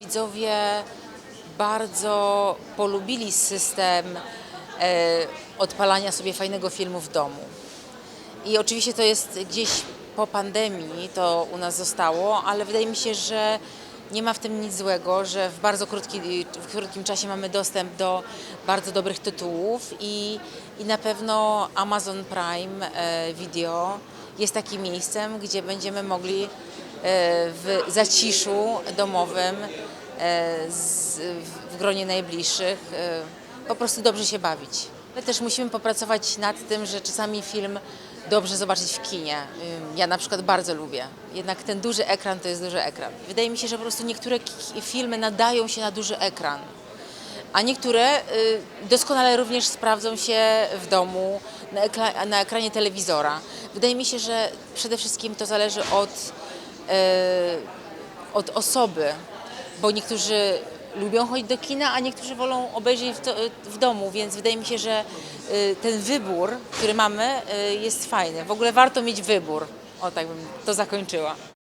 Widzowie bardzo polubili system e, odpalania sobie fajnego filmu w domu. I oczywiście to jest gdzieś po pandemii, to u nas zostało, ale wydaje mi się, że nie ma w tym nic złego, że w bardzo krótki, w krótkim czasie mamy dostęp do bardzo dobrych tytułów i, i na pewno Amazon Prime e, Video jest takim miejscem, gdzie będziemy mogli w zaciszu domowym e, w gronie najbliższych e, po prostu dobrze się bawić. My też musimy popracować nad tym, że czasami film dobrze zobaczyć w kinie. Ja na przykład bardzo lubię. Jednak ten duży ekran to jest duży ekran. Wydaje mi się, że po prostu niektóre filmy nadają się na duży ekran, a niektóre y, doskonale również sprawdzą się w domu na, ekranie telewizora. Wydaje mi się, że przede wszystkim to zależy od e, od osoby, bo niektórzy lubią chodzić do kina, a niektórzy wolą obejrzeć w, to, w domu, więc wydaje mi się, że y, ten wybór, który mamy, y, jest fajny. W ogóle warto mieć wybór. O tak bym to zakończyła.